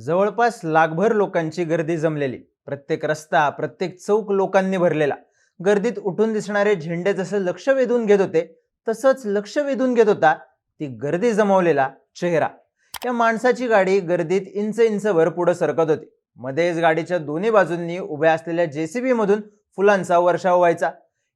जवळपास लाखभर लोकांची गर्दी जमलेली. प्रत्येक रस्ता प्रत्येक चौक लोकांनी भरलेला. गर्दीत उठून दिसणारे झेंडे जसं लक्ष वेधून घेत होते तसंच लक्ष वेधून घेत होता ती गर्दी जमवलेला चेहरा. या माणसाची गाडी गर्दीत इंच इंचभर पुढे सरकत होती. मध्येच गाडीच्या दोन्ही बाजूंनी उभ्या असलेल्या जेसीबी मधून फुलांचा वर्षाव व्हायचा.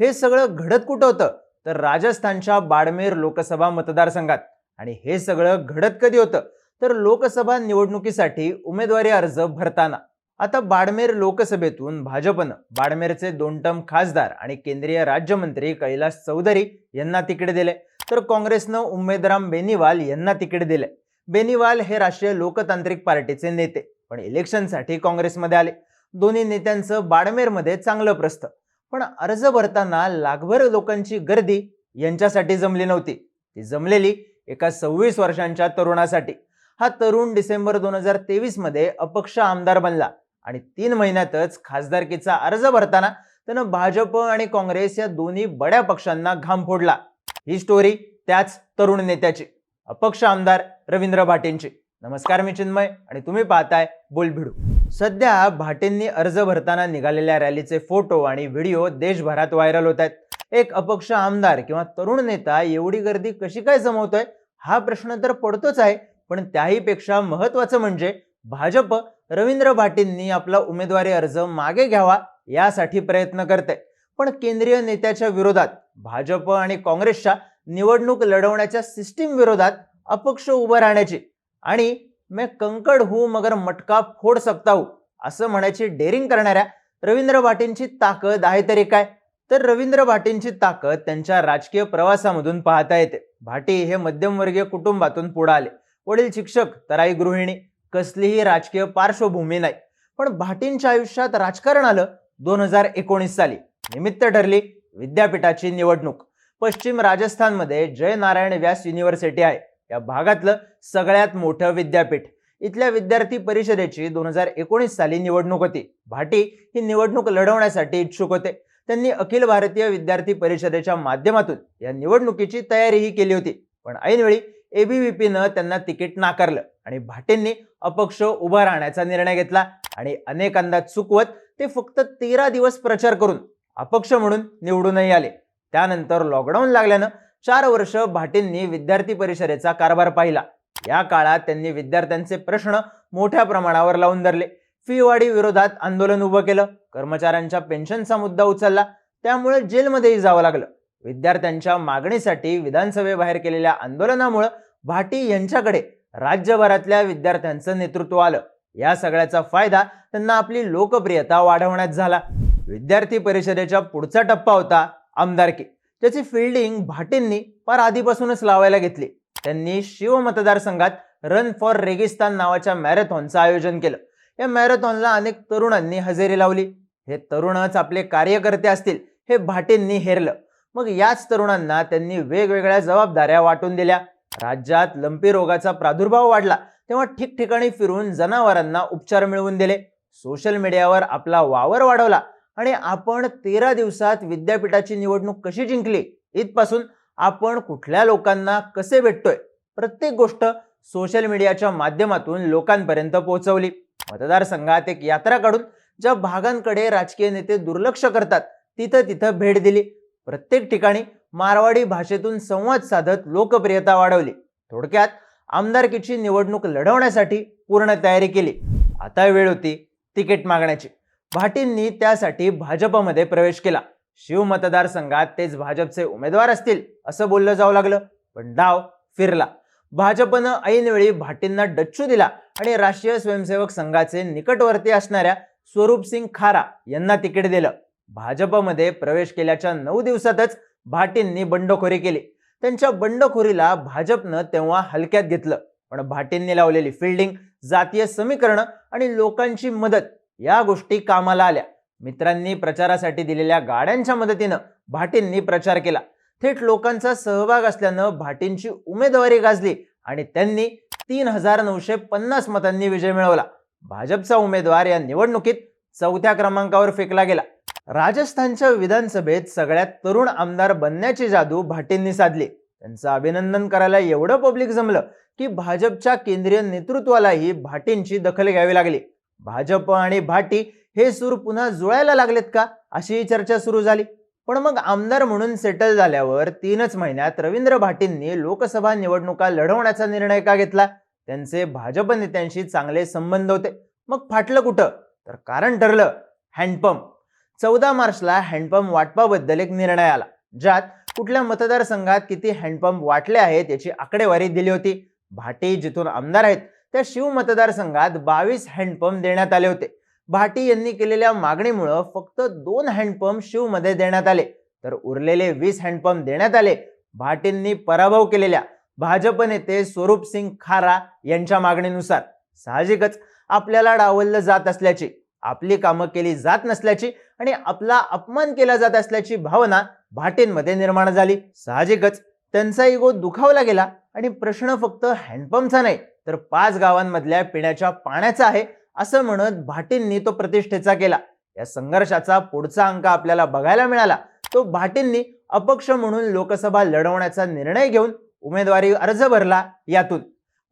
हे सगळं घडत कुठं होतं? तर राजस्थानच्या बाडमेर लोकसभा मतदारसंघात. आणि हे सगळं घडत कधी होतं? तर लोकसभा निवडणुकीसाठी उमेदवारी अर्ज भरताना. आता बाडमेर लोकसभेतून भाजपनं बाडमेरचे दोन टर्म खासदार आणि केंद्रीय राज्यमंत्री कैलास चौधरी यांना तिकीट दिले. तर काँग्रेसनं उमेदराम बेनीवाल यांना तिकीट दिले. बेनीवाल हे राष्ट्रीय लोकतांत्रिक पार्टीचे नेते पण इलेक्शनसाठी काँग्रेसमध्ये आले. दोन्ही नेत्यांचं बाडमेरमध्ये चांगलं प्रस्थ. पण अर्ज भरताना लाखभर लोकांची गर्दी यांच्यासाठी जमली नव्हती. ती जमलेली एका सव्वीस वर्षांच्या तरुणासाठी. हा तरुण डिसेंबर दोन हजार तेवीसमध्ये अपक्ष आमदार बनला. आणि तीन महिन्यातच खासदारकीचा अर्ज भरताना त्यानं भाजप आणि काँग्रेस या दोन्ही बड्या पक्षांना घाम फोडला. ही स्टोरी त्याच तरुण नेत्याची अपक्ष आमदार रवींद्र भाटेंची. नमस्कार मी चिन्मय आणि तुम्ही पाहताय बोलभिडू. सध्या भाटेंनी अर्ज भरताना निघालेल्या रॅलीचे फोटो आणि व्हिडिओ देशभरात व्हायरल होत आहेत. एक अपक्ष आमदार किंवा तरुण नेता एवढी गर्दी कशी काय जमवतोय? हा प्रश्न तर पडतोच आहे. पण त्याही पेक्षा महत्वाचं म्हणजे भाजप रवींद्र भाटींनी आपला उमेदवारी अर्ज मागे घ्यावा यासाठी प्रयत्न करते. पण केंद्रीय नेत्याच्या विरोधात भाजप आणि काँग्रेसच्या निवडणूक लढवण्याच्या सिस्टीम विरोधात अपक्ष उभं राहण्याची आणि मैं कंकड हूं मगर मटका फोड सकता हूं असं म्हणायची डेअरिंग करणाऱ्या रवींद्र भाटींची ताकद आहे तरी काय? तर रवींद्र भाटींची ताकद त्यांच्या राजकीय प्रवासामधून पाहता येते. भाटी हे मध्यमवर्गीय कुटुंबातून पुढे आले. वडील शिक्षक तर आई गृहिणी कसलीही राजकीय पार्श्वभूमी नाही. पण भाटींच्या आयुष्यात राजकारण आलं दोन हजार एकोणीस साली. निमित्त ठरली विद्यापीठाची निवडणूक. पश्चिम राजस्थानमध्ये जयनारायण व्यास युनिव्हर्सिटी आहे. या भागातलं सगळ्यात मोठं विद्यापीठ. इथल्या विद्यार्थी परिषदेची दोन हजार एकोणीस साली निवडणूक होती. भाटी ही निवडणूक लढवण्यासाठी इच्छुक होते. त्यांनी अखिल भारतीय विद्यार्थी परिषदेच्या माध्यमातून या निवडणुकीची तयारीही केली होती. पण ऐनवेळी एबीव्हीपीनं त्यांना तिकीट नाकारलं आणि भाटेंनी अपक्ष उभा राहण्याचा निर्णय घेतला आणि अनेकांदा चुकवत ते फक्त तेरा दिवस प्रचार करून अपक्ष म्हणून निवडूनही आले. त्यानंतर लॉकडाऊन लागल्यानं चार वर्ष भाटेंनी विद्यार्थी परिषदेचा कारभार पाहिला. या काळात त्यांनी विद्यार्थ्यांचे प्रश्न मोठ्या प्रमाणावर लावून धरले. फी वाढी विरोधात आंदोलन उभं केलं. कर्मचाऱ्यांच्या पेन्शनचा मुद्दा उचलला. त्यामुळे जेलमध्येही जावं लागलं. विद्यार्थ्यांच्या मागणीसाठी विधानसभेबाहेर केलेल्या आंदोलनामुळं भाटी यांच्याकडे राज्यभरातल्या विद्यार्थ्यांचं नेतृत्व आलं. या सगळ्याचा फायदा त्यांना आपली लोकप्रियता वाढवण्यात झाला. विद्यार्थी परिषदेच्या पुढचा टप्पा होता आमदारकी त्याची फिल्डिंग भाटींनी फार आधीपासूनच लावायला घेतली. त्यांनी शिव मतदारसंघात रन फॉर रेगिस्तान नावाच्या मॅरेथॉनचं आयोजन केलं. या मॅरेथॉनला अनेक तरुणांनी हजेरी लावली. हे तरुणच आपले कार्यकर्ते असतील हे भाटींनी हेरलं. मग याच तरुणांना त्यांनी वेगवेगळ्या जबाबदाऱ्या वाटून दिल्या. राज्यात लंपी रोगाचा प्रादुर्भाव वाढला तेव्हा ठिकठिकाणी फिरून जनावरांना उपचार मिळवून दिले. सोशल मीडियावर आपला वावर वाढवला आणि आपण तेरा दिवसात विद्यापीठाची निवडणूक कशी जिंकली? इथपासून आपण कुठल्या लोकांना कसे भेटतोय? प्रत्येक गोष्ट सोशल मीडियाच्या माध्यमातून लोकांपर्यंत पोहोचवली. मतदारसंघात एक यात्रा काढून ज्या भागांकडे राजकीय नेते दुर्लक्ष करतात तिथं तिथं भेट दिली. प्रत्येक ठिकाणी मारवाडी भाषेतून संवाद साधत लोकप्रियता वाढवली. थोडक्यात आमदारकीची निवडणूक लढवण्यासाठी पूर्ण तयारी केली. आता वेळ होती तिकीट मागण्याची. भाटींनी त्यासाठी भाजपमध्ये प्रवेश केला. शिव मतदारसंघात तेच भाजपचे उमेदवार असतील असं बोललं जाऊ लागलं. पण डाव फिरला. भाजपनं ऐनवेळी भाटींना डच्चू दिला आणि राष्ट्रीय स्वयंसेवक संघाचे निकटवर्ती असणाऱ्या स्वरूप सिंग खारा यांना तिकीट दिलं. भाजपमध्ये प्रवेश केल्याच्या नऊ दिवसातच भाटींनी बंडखोरी केली. त्यांच्या बंडखोरीला भाजपनं तेव्हा हलक्यात घेतलं. पण भाटींनी लावलेली फिल्डिंग जातीय समीकरण आणि लोकांची मदत या गोष्टी कामाला आल्या. मित्रांनी प्रचारासाठी दिलेल्या गाड्यांच्या मदतीनं भाटींनी प्रचार केला. थेट लोकांचा सहभाग असल्यानं भाटींची उमेदवारी गाजली आणि त्यांनी तीन हजार नऊशे पन्नास मतांनी विजय मिळवला. भाजपचा उमेदवार या निवडणुकीत चौथ्या क्रमांकावर फेकला गेला. राजस्थानच्या विधानसभेत सगळ्यात तरुण आमदार बनण्याची जादू भाटींनी साधली. त्यांचं अभिनंदन करायला एवढं पब्लिक जमलं की भाजपच्या केंद्रीय नेतृत्वालाही भाटींची दखल घ्यावी लागली. भाजप आणि भाटी हे सूर पुन्हा जुळायला लागलेत का अशी चर्चा सुरू झाली. पण मग आमदार म्हणून सेटल झाल्यावर तीनच महिन्यात रवींद्र भाटींनी लोकसभा निवडणुका लढवण्याचा निर्णय का घेतला? त्यांचे भाजप नेत्यांशी चांगले संबंध होते. मग फाटलं कुठं? तर कारण ठरलं हँडपंप चौदा मार्चला हँडपंप वाटपाबद्दल एक निर्णय आला ज्यात कुठल्या मतदारसंघात किती हँडपंप वाटले आहेत याची आकडेवारी दिली होती. भाटी जिथून आमदार आहेत त्या शिव मतदारसंघात बावीस हँडपंप देण्यात आले होते. भाटी यांनी केलेल्या मागणीमुळं फक्त दोन हँडपंप शिवमध्ये देण्यात आले तर उरलेले वीस हँडपंप देण्यात आले. भाटींनी पराभव केलेल्या भाजप नेते स्वरूप सिंग खारा यांच्या मागणीनुसार साहजिकच आपल्याला डावललं जात असल्याची आपली कामं केली जात नसल्याची आणि आपला अपमान केला जात असल्याची भावना भाटींमध्ये निर्माण झाली. साहजिकच. त्यांचा इगो दुखावला गेला आणि प्रश्न फक्त हँडपंपचा नाही तर पाच गावांमधल्या पिण्याच्या पाण्याचा आहे असं म्हणत भाटींनी तो प्रतिष्ठेचा केला. या संघर्षाचा पुढचा अंक आपल्याला बघायला मिळाला. तो भाटींनी अपक्ष म्हणून लोकसभा लढवण्याचा निर्णय घेऊन उमेदवारी अर्ज भरला यातून.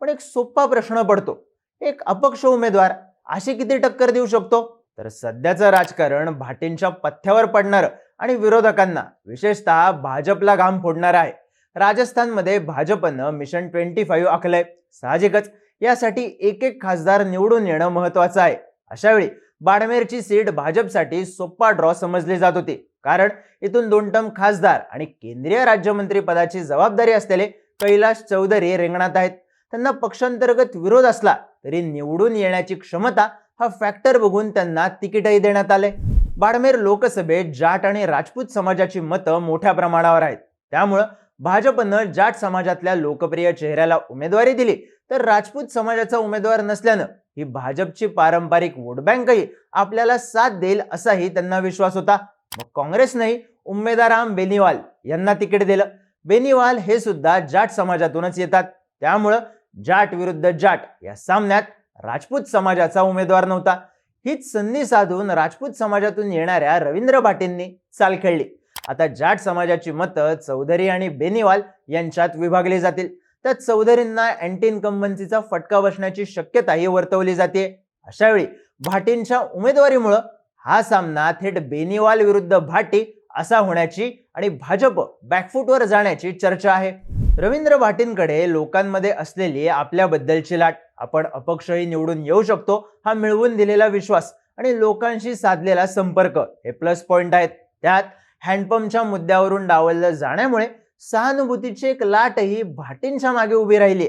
पण एक सोपा प्रश्न पडतो. एक अपक्ष उमेदवार अशी किती टक्कर देऊ शकतो? तर सध्याचं राजकारण भाटींच्या पथ्यावर पडणार आणि विरोधकांना विशेषतः भाजपला घाम फोडणार आहे. राजस्थानमध्ये भाजपनं मिशन ट्वेंटी फाईव्ह आखलंय. साहजिकच यासाठी एक एक खासदार निवडून येणं महत्वाचं आहे. अशावेळी बाडमेरची सीट भाजपसाठी सोप्पा ड्रॉ समजली जात होती. कारण इथून दोन टर्म खासदार आणि केंद्रीय राज्यमंत्री पदाची जबाबदारी असलेले कैलाश चौधरी रिंगणात आहेत. त्यांना पक्षांतर्गत विरोध असला तरी निवडून येण्याची क्षमता हा फॅक्टर बघून त्यांना तिकीटही देण्यात आले. बाडमेर लोकसभेत जाट आणि राजपूत समाजाची मतं मोठ्या प्रमाणावर आहेत. त्यामुळं भाजपनं जाट समाजातल्या लोकप्रिय चेहऱ्याला उमेदवारी दिली. तर राजपूत समाजाचा उमेदवार नसल्यानं ही भाजपची पारंपरिक वोट बँकही आपल्याला साथ देईल असाही त्यांना विश्वास होता. मग काँग्रेसनंही उमेदाराम बेनिवाल यांना तिकीट दिलं. बेनिवाल हे सुद्धा जाट समाजातूनच येतात. त्यामुळं जाट विरुद्ध जाट या सामन्यात राजपूत समाजाचा उमेदवार नव्हता. हीच संधी साधून राजपूत समाजातून येणाऱ्या रवींद्र भाटेंनी चाल खेळली. आता जाट समाजाची मतं चौधरी आणि बेनिवाल यांच्यात विभागली जातील. तर चौधरींना अँटी इन्कम्बन्सीचा फटका बसण्याची शक्यताही वर्तवली जाते. अशावेळी भाटेंच्या भाटींच्या उमेदवारीमुळं हा सामना थेट बेनिवाल विरुद्ध भाटी असा होण्याची आणि भाजप बॅकफूटवर जाण्याची चर्चा आहे. रवींद्र भाटींकडे लोकांमध्ये असलेली आपल्याबद्दलची लाट. आपण अपक्षही निवडून येऊ शकतो हा मिळवून दिलेला विश्वास आणि लोकांशी साधलेला संपर्क हे प्लस पॉइंट आहेत. त्यात हँडपंपच्या मुद्द्यावरून डावललं जाण्यामुळे सहानुभूतीची एक लाटही भाटींच्या मागे उभी राहिली.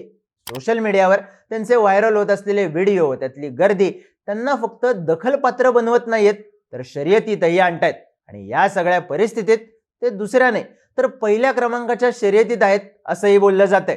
सोशल मीडियावर त्यांचे व्हायरल होत असलेले व्हिडिओ त्यातली गर्दी त्यांना फक्त दखलपात्र बनवत नाहीत तर शर्यतीतही आणतायत. आणि या सगळ्या परिस्थितीत ते दुसऱ्या नाही तर पहिल्या क्रमांकाच्या शर्यतीत आहेत असंही बोललं जातंय.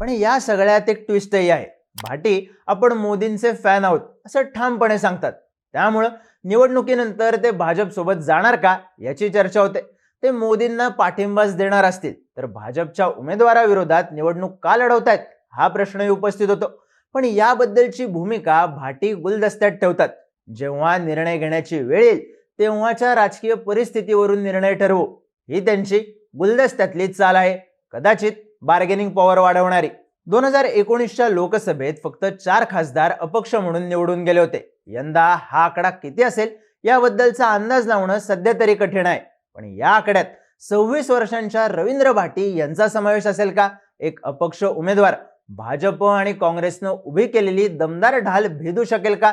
पण या सगळ्यात एक ट्विस्टही आहे. भाटी आपण मोदींचे फॅन आहोत असं ठामपणे सांगतात. त्यामुळं निवडणुकीनंतर ते भाजपसोबत जाणार का याची चर्चा होते. ते मोदींना पाठिंबाच देणार असतील तर भाजपच्या उमेदवाराविरोधात निवडणूक का लढवतायत हा प्रश्नही उपस्थित होतो. पण याबद्दलची भूमिका भाटी गुलदस्त्यात ठेवतात. जेव्हा निर्णय घेण्याची वेळ येईल तेव्हाच्या राजकीय परिस्थितीवरून निर्णय ठरवू. ही त्यांची गुलदस्त्यातली चाल आहे. कदाचित बार्गेनिंग पॉवर वाढवणारी. दोन हजार एकोणीसच्या लोकसभेत फक्त चार खासदार अपक्ष म्हणून निवडून गेले होते. यंदा हा आकडा किती असेल याबद्दलचा अंदाज लावणं सध्या तरी कठीण आहे. पण या आकड्यात सव्वीस वर्षांच्या रवींद्र भाटी यांचा समावेश असेल का? एक अपक्ष उमेदवार भाजप आणि काँग्रेसनं उभी केलेली दमदार ढाल भेदू शकेल का?